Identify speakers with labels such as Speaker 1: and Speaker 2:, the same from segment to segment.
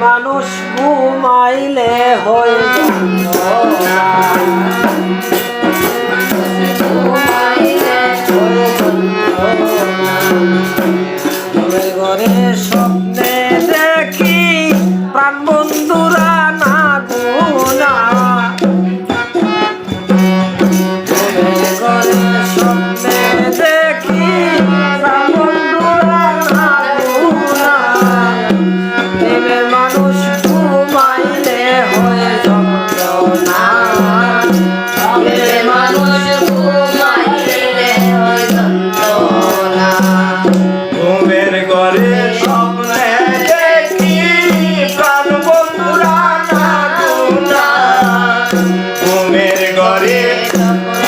Speaker 1: মানুষ ঘুমাইলে হয়ে।
Speaker 2: love.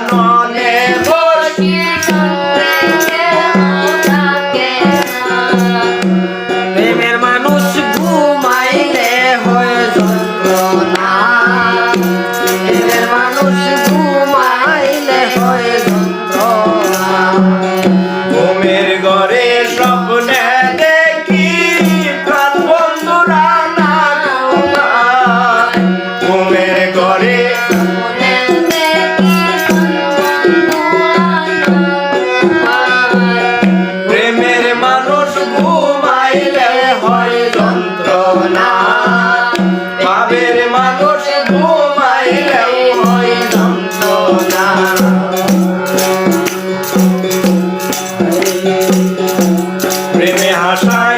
Speaker 2: আশা